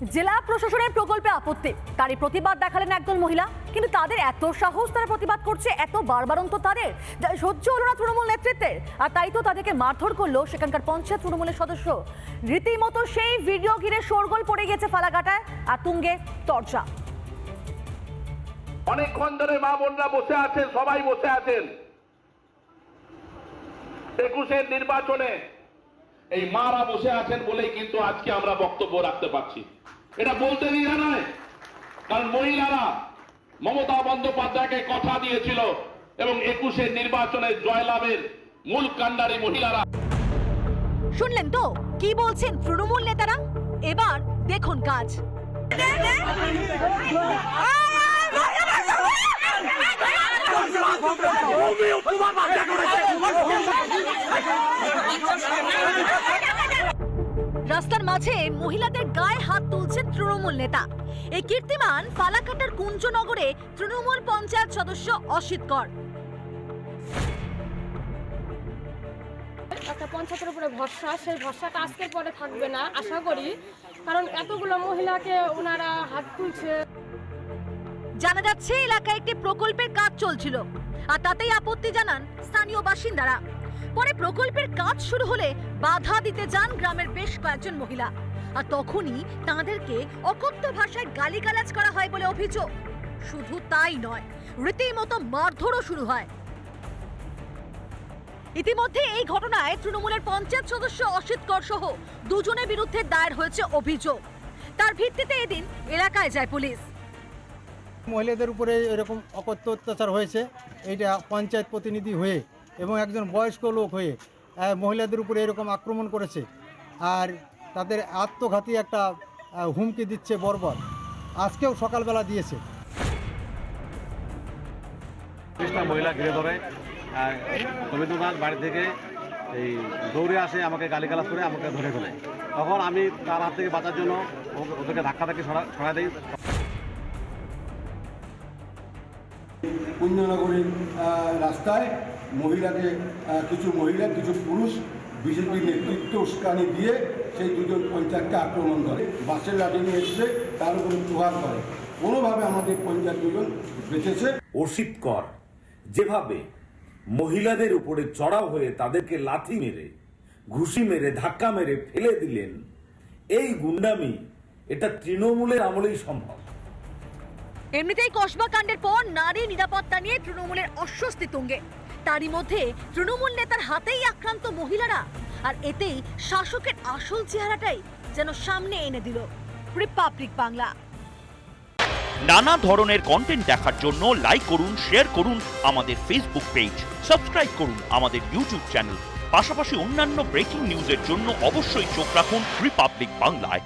জেলা প্রশাসনের প্রকল্পে আপত্তি। তারই প্রতিবাদ দেখালেন একদল মহিলা। কিন্তু তাদের এত সাহস তারা প্রতিবাদ করছে, এত বারবারন্ত তাদের। সহ্য হলো না তৃণমূল নেতৃত্বের আর তাই তো তাদেরকে মারধর করল সেখানকার পঞ্চায়েত তৃণমূলের সদস্য। রীতিমতো সেই ভিডিও ঘিরে শোরগোল পড়ে গেছে ফালাকাটায় আর তুঙ্গে তর্জা। অনেকক্ষণ ধরে মা বোনরা বসে আছেন, সবাই বসে আছেন। একুশের নির্বাচনে এই মারা বসে আছেন বলেই কিন্তু আজকে আমরা বক্তব্য রাখতে পারছি। এটা বলতে দ্বিধা নয়। কারণ মহিলারা মমতা বন্দ্যোপাধ্যায়কে কথা দিয়েছিল এবং একুশে নির্বাচনে জয়লাভের মূল কাণ্ডারি মহিলারা। শুনলেন তো? কি বলছেন তৃণমূল নেতারা? এবার দেখুন কাজ। রাস্তার মাঝে মহিলাদের গায়ে হাত তুলছেন তৃণমূল নেতা। এই কীর্তিমান ফালাকাটার কুঞ্জনগরে তৃণমূল পঞ্চায়েত সদস্য অসিত কর। একটা পঞ্চায়েতের উপরে ভরসা সেই ভরসাটা আজকের পরে থাকবে না আশা করি। কারণ এতগুলো মহিলাকে ওনারা হাত তুলছে। জানা যাচ্ছে এলাকায় একটি প্রকল্পের কাজ চলছিল। আর তাতেই আপত্তি জানান স্থানীয় বাসিন্দারা। পরে প্রকল্পের কাজ শুরু হলে বাধা দিতে যান গ্রামের বেশ কয়েকজন মহিলা। আর তখনই তাদেরকে অকথ্য ভাষায় গালিগালাজ করা হয় বলে অভিযোগ। শুধু তাই নয়, রীতিমতো মারধরও শুরু হয়। ইতিমধ্যে এই ঘটনায় তৃণমূলের পঞ্চায়েত সদস্য অসিত কর সহ দুজনের বিরুদ্ধে দায়ের হয়েছে অভিযোগ। তার ভিত্তিতে এদিন এলাকায় যায় পুলিশ। মহিলাদের উপরে এরকম অকথ্য অত্যাচার হয়েছে এটা পঞ্চায়েত প্রতিনিধি হয়ে এবং একজন বয়স্ক লোক হয়ে মহিলাদের উপরে এরকম আক্রমণ করেছে। আর তাদের আত্মঘাতী একটা হুমকি দিচ্ছে বর্বর। আজকেও সকালবেলা দিয়েছে। মহিলা ঘিরে ধরে রবীন্দ্রনাথ বাড়ি থেকে এই দৌড়ে আসে, আমাকে গালিগালাজ করে আমাকে ধরে ফেলে। তখন আমি তার হাত থেকে বাঁচার জন্য ওদেরকে ধাক্কা ধাক্কি সরা সরাই দিই। কুঞ্জনগরের রাস্তায় মহিলাকে কিছু মহিলা, কিছু পুরুষ বিজেপি নেতৃত্ব উস্কানি দিয়ে সেই দুজন পঞ্চায়েতকে আক্রমণ করে। বাসের লাঠি নিয়ে এসে তার উপরে প্রহার করে। কোনোভাবে আমাদের পঞ্চায়েত দুজন বেঁচেছে। অসিত কর, যেভাবে মহিলাদের উপরে চড়াও হয়ে তাদেরকে লাথি মেরে, ঘুষি মেরে, ধাক্কা মেরে ফেলে দিলেন, এই গুন্ডামি এটা তৃণমূলের আমলেই সম্ভব। এমনিতেই কসবা কাণ্ডের পর নারী নিরাপত্তা নিয়ে তৃণমূলের অস্বস্তি তুঙ্গে। তারই মধ্যে তৃণমূল নেতার হাতেই আক্রান্ত মহিলারা, আর এতেই শাসকের আসল চেহারাটাই যেন সামনে এনে দিল রিপাবলিক বাংলা। নানা ধরনের কন্টেন্ট দেখার জন্য লাইক করুন শেয়ার করুন আমাদের ফেসবুক পেজ সাবস্ক্রাইব করুন আমাদের ইউটিউব চ্যানেল পাশাপাশি অন্যান্য ব্রেকিং নিউজের জন্য অবশ্যই চোখ রাখুন রিপাবলিক বাংলায়।